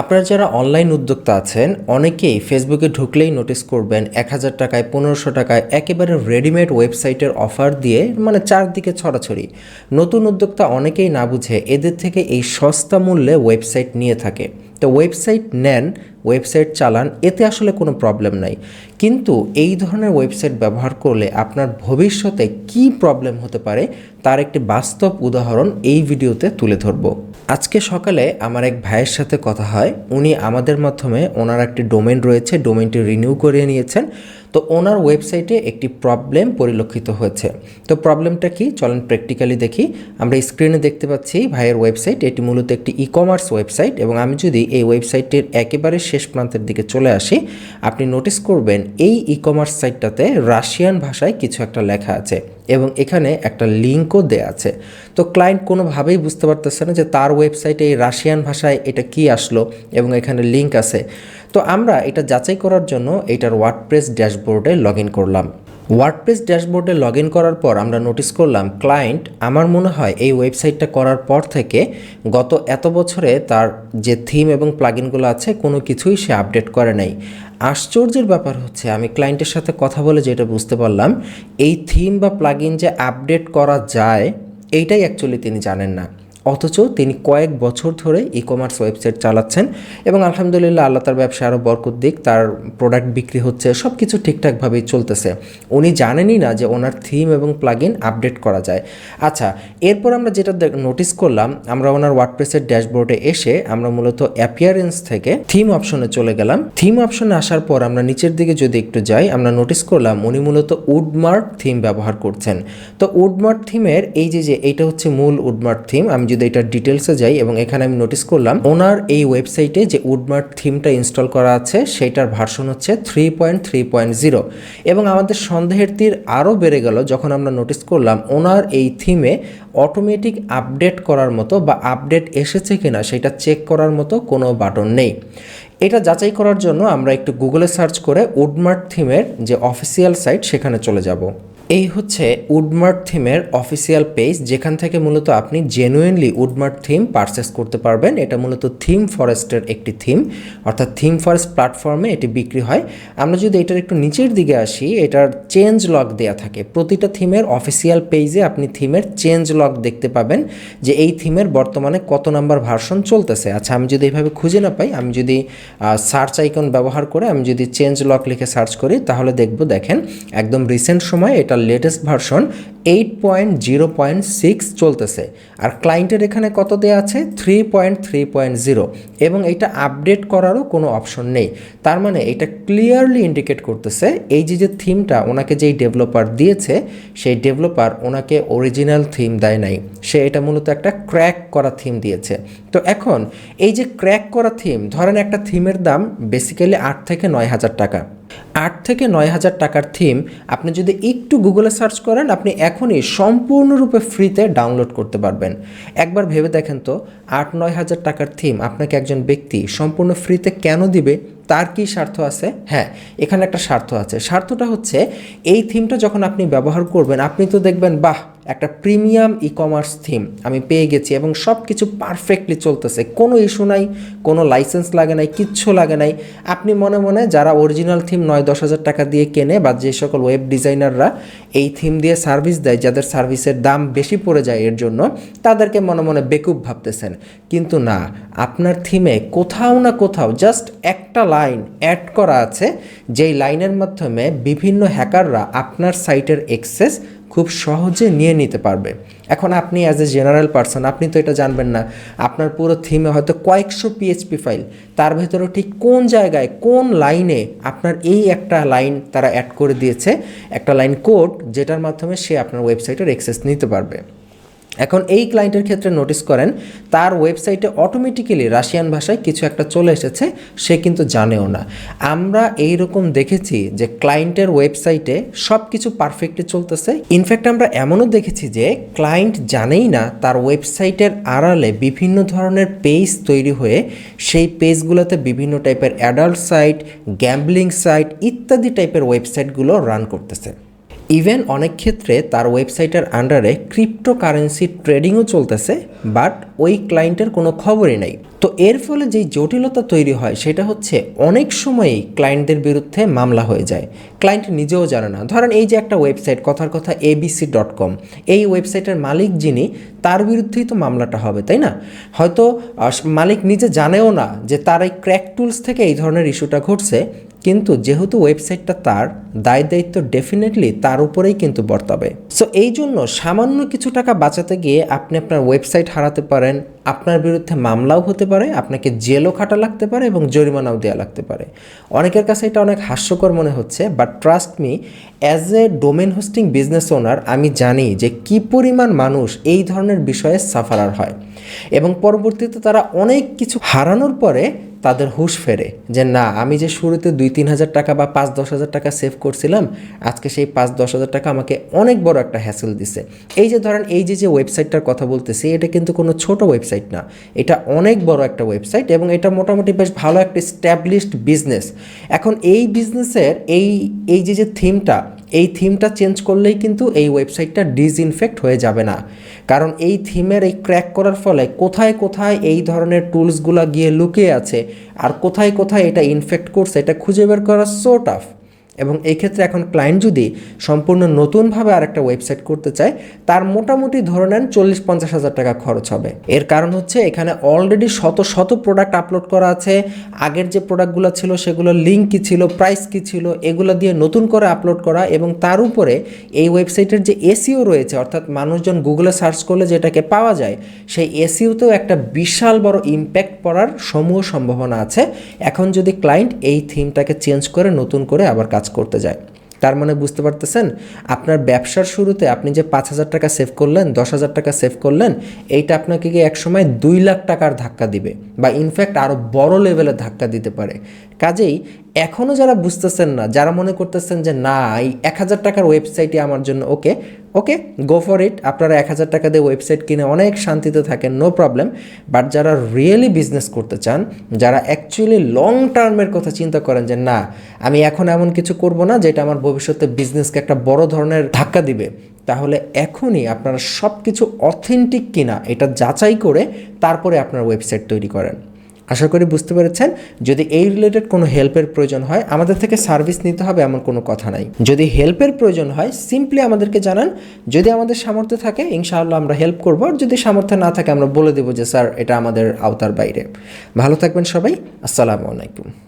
আপনারা যারা অনলাইন উদ্যোক্তা আছেন, অনেকেই ফেসবুকে ঢুকলেই নোটিস করবেন এক হাজার টাকায়, পনেরোশো টাকায় একেবারে রেডিমেড ওয়েবসাইটের অফার দিয়ে মানে চারদিকে ছড়াছড়ি। নতুন উদ্যোক্তা অনেকেই না বুঝে এদের থেকে এই সস্তা মূল্যে ওয়েবসাইট নিয়ে থাকে। তো ওয়েবসাইট নেন ওয়েবসাইট চালান, এতে আসলে কোনো প্রবলেম নাই। কিন্তু এই ধরনের ওয়েবসাইট ব্যবহার করলে আপনার ভবিষ্যতে কি প্রবলেম হতে পারে, তার একটি বাস্তব উদাহরণ এই ভিডিওতে তুলে ধরব। আজকে সকালে আমার এক ভাইয়ের সাথে কথা হয়। উনি আমাদের মাধ্যমে ওনার একটি ডোমেন রয়েছে, ডোমেনটি রিনিউ করিয়ে নিয়েছেন। তো ওনার ওয়েবসাইটে একটি প্রবলেম পরিলক্ষিত হয়েছে। তো প্রবলেমটা কি? চলেন প্র্যাকটিক্যালি দেখি। আমরা স্ক্রিনে দেখতে পাচ্ছি ভাইয়ের ওয়েবসাইট। এটি মূলত একটি ই কমার্স ওয়েবসাইট এবং আমি যদি এই ওয়েবসাইটের একেবারে শেষ প্রান্তের দিকে চলে আসি, আপনি নোটিস করবেন এই ই কমার্স সাইটটাতে রাশিয়ান ভাষায় কিছু একটা লেখা আছে। এবং এখানে একটা লিঙ্কও দেয়া আছে। তো ক্লায়েন্ট কোনোভাবেই বুঝতে পারতেছে না যে তার ওয়েবসাইটে এই রাশিয়ান ভাষায় এটা কি আসলো এবং এখানে লিঙ্ক আছে। তো আমরা এটা যাচাই করার জন্য এটার ওয়ার্ডপ্রেস ড্যাশবোর্ডে লগ ইন করলাম। ওয়ার্ডপ্রেস ড্যাশবোর্ডে লগ ইন করার পর আমরা নোটিস করলাম, ক্লায়েন্ট, আমার মনে হয় এই ওয়েবসাইটটা করার পর থেকে গত এত বছরে তার যে থিম এবং প্লাগিনগুলো আছে, কোনো কিছুই সে আপডেট করে নাই। আশ্চর্যের ব্যাপার হচ্ছে, আমি ক্লায়েন্টের সাথে কথা বলে যেটা বুঝতে পারলাম, এই থিম বা প্লাগিন যে আপডেট করা যায়, এইটাই অ্যাকচুয়ালি তিনি জানেন না। অথচ তিনি কয়েক বছর ধরে ই কমার্স ওয়েবসাইট চালাচ্ছেন এবং আলহামদুলিল্লাহ আল্লাহ তার ব্যবসা আরও বরকত দিক, তার প্রোডাক্ট বিক্রি হচ্ছে সব কিছু ঠিকঠাকভাবেই চলতেছে। উনি জানেনই না যে ওনার থিম এবং প্লাগইন আপডেট করা যায়। আচ্ছা এরপর আমরা যেটা নোটিস করলাম, আমরা ওনার ওয়ার্ডপ্রেসের ড্যাশবোর্ডে এসে আমরা মূলত অ্যাপিয়ারেন্স থেকে থিম অপশনে চলে গেলাম। থিম অপশনে আসার পর আমরা নিচের দিকে যদি একটু যাই, আমরা নোটিস করলাম উনি মূলত উডমার্ট থিম ব্যবহার করছেন। তো উডমার্ট থিমের এই যে যে, এইটা হচ্ছে মূল উডমার্ট থিম আমি যদি এটার ডিটেলসে যাই এবং এখানে আমি নোটিস করলাম, ওনার এই ওয়েবসাইটে যে উডমার্ট থিমটা ইনস্টল করা আছে, সেটার ভার্সন হচ্ছে three point three point zero এবং আমাদের সন্দেহের তীর আরও বেড়ে গেল যখন আমরা নোটিস করলাম ওনার এই থিমে অটোমেটিক আপডেট করার মতো বা আপডেট এসেছে কিনা সেটা চেক করার মতো কোনো বাটন নেই। এটা যাচাই করার জন্য আমরা একটু গুগলে সার্চ করে উডমার্ট থিমের যে অফিসিয়াল সাইট সেখানে চলে যাব। এই হচ্ছে উডমার্ট থিমের অফিসিয়াল পেজ, যেখান থেকে মূলত আপনি জেনুইনলি উডমার্ট থিম পারচেস করতে পারবেন। এটা মূলত থিম ফরেস্টের একটি থিম, অর্থাৎ থিম ফরেস্ট প্ল্যাটফর্মে এটি বিক্রি হয়। আমরা যদি এটার একটু নিচের দিকে আসি, এটার চেঞ্জ লক দেয়া থাকে। প্রতিটা থিমের অফিসিয়াল পেজে আপনি থিমের চেঞ্জ লক দেখতে পাবেন যে এই থিমের বর্তমানে কত নাম্বার ভার্সন চলতেছে। আচ্ছা আমি যদি এইভাবে খুঁজে না পাই, আমি যদি সার্চ আইকন ব্যবহার করে, আমি যদি চেঞ্জ লক লিখে সার্চ করি, তাহলে দেখব, দেখেন, একদম রিসেন্ট সময় এটা latest version eight point zero point six চলতেছে। আর ক্লায়েন্টের এখানে কত দেওয়া আছে? Three point three point zero এবং এটা আপডেট করারও কোনো অপশন নেই। তার মানে এটা ক্লিয়ারলি ইন্ডিকেট করতেছে, এই যে যে থিমটা ওনাকে যেই ডেভেলপার দিয়েছে, সেই ডেভেলপার ওনাকে অরিজিনাল থিম দেয় নাই। সে এটা মূলত একটা ক্র্যাক করা থিম দিয়েছে। তো এখন এই যে ক্র্যাক করা থিম ধরেন একটা থিমের দাম বেসিক্যালি আট থেকে নয় হাজার টাকা। আট থেকে নয় হাজার টাকার থিম আপনি যদি একটু গুগলে সার্চ করেন, আপনি এখনই সম্পূর্ণরূপে ফ্রিতে ডাউনলোড করতে পারবেন। একবার ভেবে দেখেন তো, আট নয় হাজার টাকার থিম আপনাকে একজন ব্যক্তি সম্পূর্ণ ফ্রিতে কেন দিবে? তার কি স্বার্থ আছে? হ্যাঁ এখানে একটা স্বার্থ আছে। স্বার্থটা হচ্ছে, এই থিমটা যখন আপনি ব্যবহার করবেন, আপনি তো দেখবেন, বাহ! একটা প্রিমিয়াম ই কমার্স থিম আমি পেয়ে গেছি এবং সব কিছু পারফেক্টলি চলতেছে। কোনো ইস্যু নাই, কোনো লাইসেন্স লাগে নাই, কিচ্ছু লাগে নাই। আপনি মনে মনে যারা অরিজিনাল থিম নয়, দশ হাজার টাকা দিয়ে কেনে বা যে সকল ওয়েব ডিজাইনাররা এই থিম দিয়ে সার্ভিস দেয়, যাদের সার্ভিসের দাম বেশি পড়ে যায় এর জন্য, তাদেরকে মনে মনে বেকুব ভাবতেছেন। কিন্তু না, আপনার থিমে কোথাও না কোথাও জাস্ট একটা লাইন অ্যাড করা আছে, যেই লাইনের মাধ্যমে বিভিন্ন হ্যাকাররা আপনার সাইটের অ্যাক্সেস খুব সহজে নিয়ে নিতে পারবে। এখন আপনি অ্যাজ এ জেনারেল পারসন আপনি তো এটা জানবেন না, আপনার পুরো থিমে হয়তো কয়েকশো পিএইচপি ফাইল তার ভেতরে ঠিক কোন জায়গায়, কোন লাইনে আপনার এই একটা লাইন তারা অ্যাড করে দিয়েছে, একটা লাইন কোড যেটার মাধ্যমে সে আপনার ওয়েবসাইটের অ্যাক্সেস নিতে পারবে। এখন এই ক্লায়েন্টের ক্ষেত্রে নোটিস করেন, তার ওয়েবসাইটে অটোমেটিক্যালি রাশিয়ান ভাষায় কিছু একটা চলে এসেছে, সে কিন্তু জানেও না। আমরা এই রকম দেখেছি যে ক্লায়েন্টের ওয়েবসাইটে সব কিছু পারফেক্টলি চলতেছে। ইনফ্যাক্ট আমরা এমনও দেখেছি যে ক্লায়েন্ট জানেই না তার ওয়েবসাইটের আড়ালে বিভিন্ন ধরনের পেজ তৈরি হয়ে সেই পেজগুলোতে বিভিন্ন টাইপের অ্যাডাল্ট সাইট গ্যাম্বলিং সাইট ইত্যাদি টাইপের ওয়েবসাইটগুলো রান করতেছে। ইভেন অনেক ক্ষেত্রে তার ওয়েবসাইটের আন্ডারে ক্রিপ্টোকারেন্সি ট্রেডিংও চলতেছে বাট ওই ক্লায়েন্টের কোনো খবরই নাই। তো এর ফলে যেই জটিলতা তৈরি হয়, সেটা হচ্ছে অনেক সময়ই ক্লায়েন্টদের বিরুদ্ধে মামলা হয়ে যায়। ক্লায়েন্ট নিজেও জানে না। ধরেন এই যে একটা ওয়েবসাইট কথার কথা এবিসি ডট কম এই ওয়েবসাইটের মালিক যিনি, তার বিরুদ্ধেই তো মামলাটা হবে, তাই না? হয়তো মালিক নিজে জানেও না যে তার এই ক্র্যাক টুলস থেকে এই ধরনের ইস্যুটা ঘটছে। কিন্তু যেহেতু ওয়েবসাইটটা তার, দায় দায়িত্ব ডেফিনেটলি তার উপরেই কিন্তু বর্তাবে। সো এই জন্য সামান্য কিছু টাকা বাঁচাতে গিয়ে আপনি আপনার ওয়েবসাইট হারাতে পারেন, আপনার বিরুদ্ধে মামলাও হতে পারে, আপনাকে জেলও খাটা লাগতে পারে এবং জরিমানাও দেওয়া লাগতে পারে। অনেকের কাছে এটা অনেক হাস্যকর মনে হচ্ছে but trust me as a domain hosting business owner আমি জানি যে কি পরিমাণ মানুষ এই ধরনের বিষয়ে সাফারার হয়। এবং পরবর্তীতে তারা অনেক কিছু হারানোর পরে তাদের হুঁশ ফেরে যে, না, আমি যে শুরুতে দুই তিন হাজার টাকা বা পাঁচ দশ হাজার টাকা সেভ করছিলাম, আজকে সেই পাঁচ দশ হাজার টাকা আমাকে অনেক বড় একটা হ্যাসেল দিছে। এই যে ধরেন, এই যে যে ওয়েবসাইটটার কথা বলতেছি, এটা কিন্তু কোনো ছোট ওয়েবসাইট না। এটা অনেক বড় একটা ওয়েবসাইট এবং এটা মোটামুটি বেশ ভালো একটা স্ট্যাবলিশড বিজনেস এখন এই বিজনেসের এই এই যে যে থিমটা এই থিমটা চেঞ্জ করলেই কিন্তু এই ওয়েবসাইটটা ডিসইনফেক্ট হয়ে যাবে না। কারণ এই থিমের এই ক্র্যাক করার ফলে কোথায় কোথায় এই ধরনের টুলসগুলো গিয়ে লুকিয়ে আছে আর কোথায় কোথায় এটা ইনফেক্ট করছে, এটা খুঁজে বের করা সো টাফ এবং এই ক্ষেত্রে এখন ক্লায়েন্ট যদি সম্পূর্ণ নতুনভাবে আরেকটা ওয়েবসাইট করতে চায়, তার মোটামুটি ধরে নেন চল্লিশ পঞ্চাশ হাজার টাকা খরচ হবে। এর কারণ হচ্ছে এখানে অলরেডি শত শত প্রোডাক্ট আপলোড করা আছে। আগের যে প্রোডাক্টগুলো ছিল, সেগুলোর লিঙ্ক কী ছিল প্রাইস কী ছিল, এগুলো দিয়ে নতুন করে আপলোড করা এবং তার উপরে এই ওয়েবসাইটের যে এসিও রয়েছে, অর্থাৎ মানুষজন গুগলে সার্চ করলে যেটাকে পাওয়া যায়, সেই এসিওতেও একটা বিশাল বড় ইম্প্যাক্ট পড়ার সমূহ সম্ভাবনা আছে। এখন যদি ক্লায়েন্ট এই থিমটাকে চেঞ্জ করে নতুন করে আবার কাজ করতে যায়। তার মানে বুঝতে পারতেছেন? আপনার ব্যবসার শুরুতে আপনি যে পাঁচ হাজার টাকা সেভ করলেন, দশ হাজার টাকা সেভ করলেন, এইটা আপনাকে গিয়ে একসময় দুই লাখ টাকার ধাক্কা দিবে বা ইনফ্যাক্ট আরও বড় লেভেলের ধাক্কা দিতে পারে। কাজেই এখনও যারা বুঝতেছেন না, যারা মনে করতেছেন যে না, এই এক হাজার টাকার ওয়েবসাইটই আমার জন্য ওকে ওকে গো ফর ইট আপনারা এক হাজার টাকা দিয়ে ওয়েবসাইট কিনে অনেক শান্তিতে থাকেন নো প্রবলেম বাট যারা রিয়েলি বিজনেস করতে চান, যারা অ্যাকচুয়ালি লং টার্মের কথা চিন্তা করেন যে না, আমি এখন এমন কিছু করব না, যেটা আমার ভবিষ্যতে বিজনেসকে একটা বড় ধরনের ধাক্কা দিবে, তাহলে এখনই আপনারা সব কিছু অথেন্টিক কিনা, এটা যাচাই করে তারপরে আপনার ওয়েবসাইট তৈরি করেন। আশা করি বুঝতে পেরেছেন, যদি এই রিলেটেড কোনো হেল্পের প্রয়োজন হয়, আমাদের থেকে সার্ভিস নিতে হবে এমন কোনো কথা নাই। যদি হেল্পের প্রয়োজন হয় সিম্পলি আমাদেরকে জানান, যদি আমাদের সামর্থ্য থাকে, ইনশাআল্লাহ আমরা হেল্প করব, আর যদি সামর্থ্য না থাকে, আমরা বলে দেবো যে, স্যার, এটা আমাদের আওতার বাইরে। ভালো থাকবেন সবাই, আসসালামু আলাইকুম।